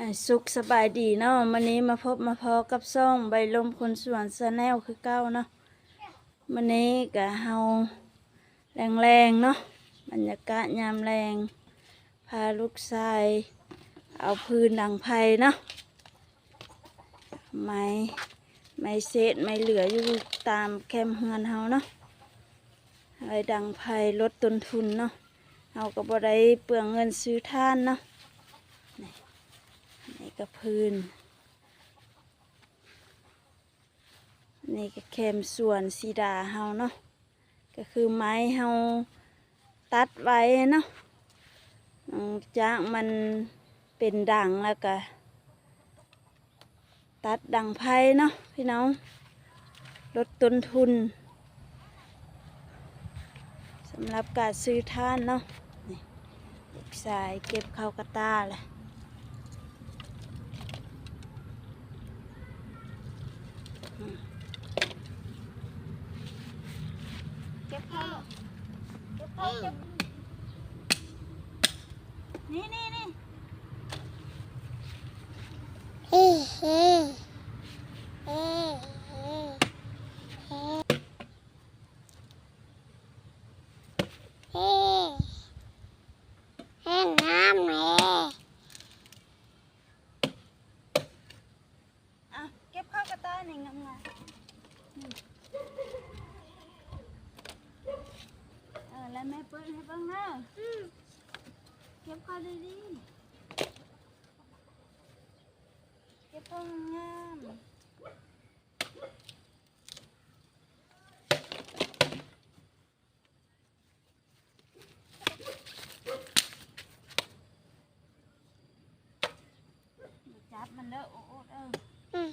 อ่าสุขสบายดีเนาะวันนี้มาพบมาพอกับซ่องใบลมคนสวนสแนลคือเก้าเนาะวันนี้กะเฮาแรงๆเนาะบรรยากาศยามแรง พาลูกชายเอาพื้นดังไผ่เนาะไม้ไม้เศษไม้เหลืออยู่ตามแคมเฮือนเฮาเนาะไว้ดังไผ่ลดต้นทุนเนาะเฮาก็บ่ได้เปลืองเงินซื้อท่านเนาะ นี่ก็พื้น นี่ก็แคมส่วนสีดาเฮาเนาะก็คือไม้เฮาตัดไว้เนาะหลังจากมันเป็นดังแล้วก็ตัดดังไพ่เนาะพี่น้องลดต้นทุนสำหรับการซื้อท่านเนาะนี่ลูกชายเก็บเข้ากระตาแหละ ก็บเข้าเก็บเข้าเก็บนี่นี่นี่เฮ้เฮ้เฮ้เฮ้เฮ้เฮ้น้ำเฮ้อะเก็บเข้ากระต้ายนี่งามๆนี่เออ แล้วแม่เปิดให้เบ้างนะเก็บเข้าดีๆเก็บเข้างามอย่าจับมันเด้อโอ้โอ้เด้อ อืม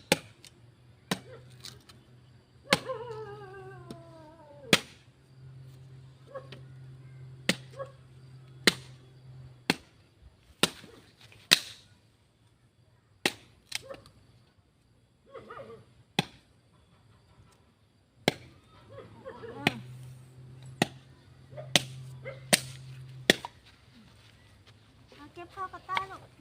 เอาเ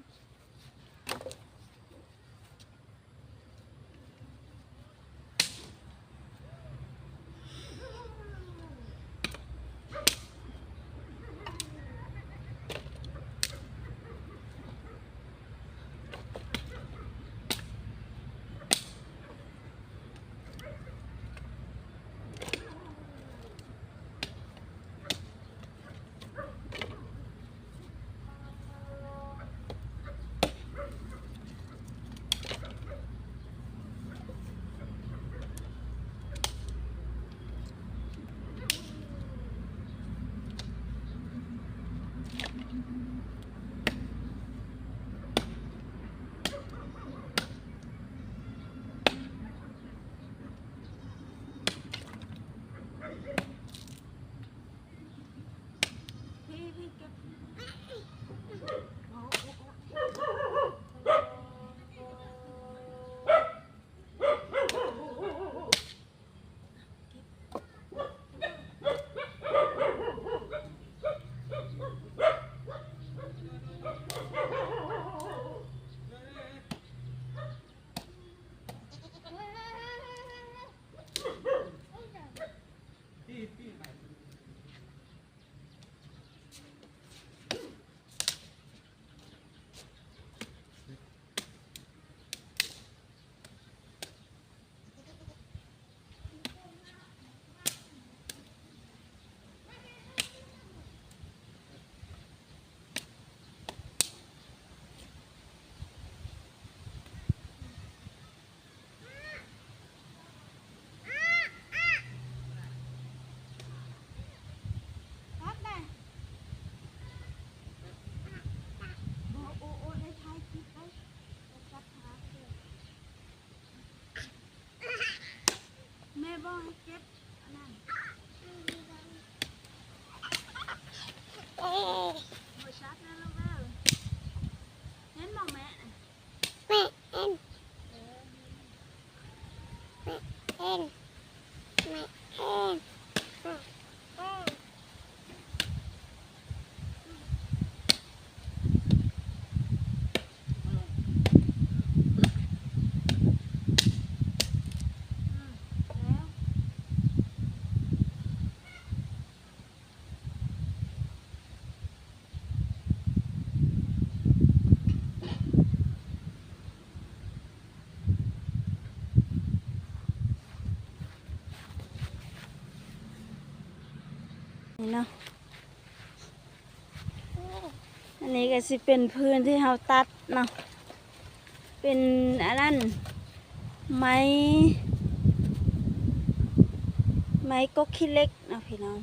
แม่บอกให้เก็บอันนั้น เฮ้ โอ้ชัดนะลูกเด้อเห็นบอกแม่น่ะ แม่เอ็นแม่เอ็นแม่เอ็นแม่เอ็น นี่เนาะอันนี้ก็สิเป็นพื้นที่เราตัดเนาะเป็นอันนั้นไม้ไม้กกขี้เล็กเนาะพี่น้อง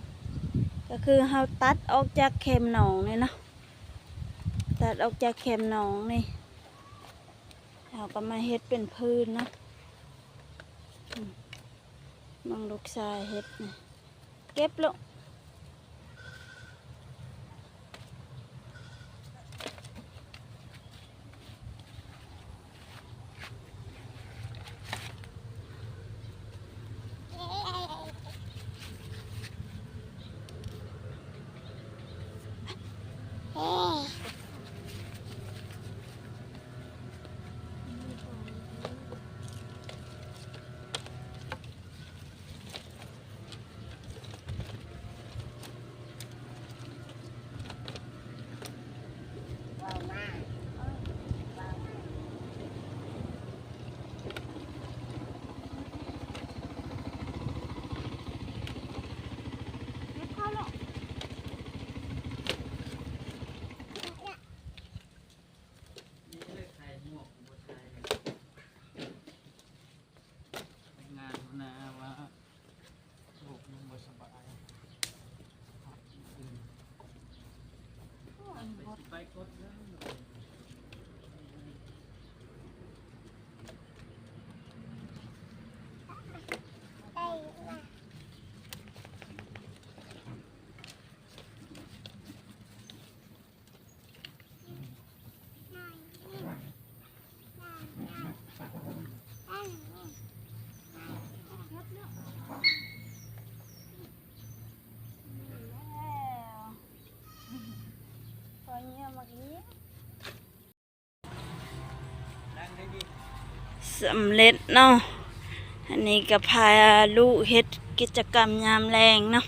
ก็คือเราตัดออกจากเข็มหนองนี่เนาะตัดออกจากเข็มหนองนี่เราก็มาเฮ็ดเป็นพื้นเนาะมมังลูกชายเฮ็ดนี่เก็บลง เฮ้ย เก็บเข้าลง นี่เลยใครหมวกบัวไทยงานนะว่าลูกยังบ่สบายไป สิไปกดแล้ว ได้มา แล้วตอนนี้เมื่อกี้ ดังได้ดี สำเร็จเนาะ อันนี้ก็พาลูกเฮ็ดกิจกรรมยามแรงเนาะ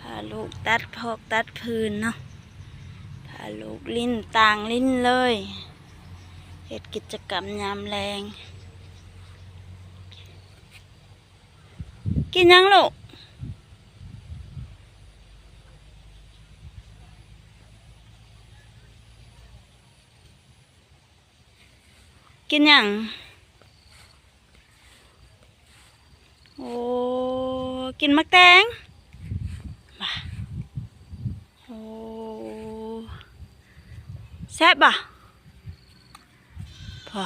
พาลูกตัดพอกตัดพื้นเนาะ พาลูกลิ้นต่างลิ้นเลยเฮ็ดกิจกรรมยามแรง กินยังลูก กินยังโอ้กินมักแตงมาโอ้แซ่บบ่ะพอ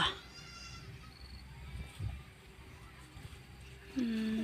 อืม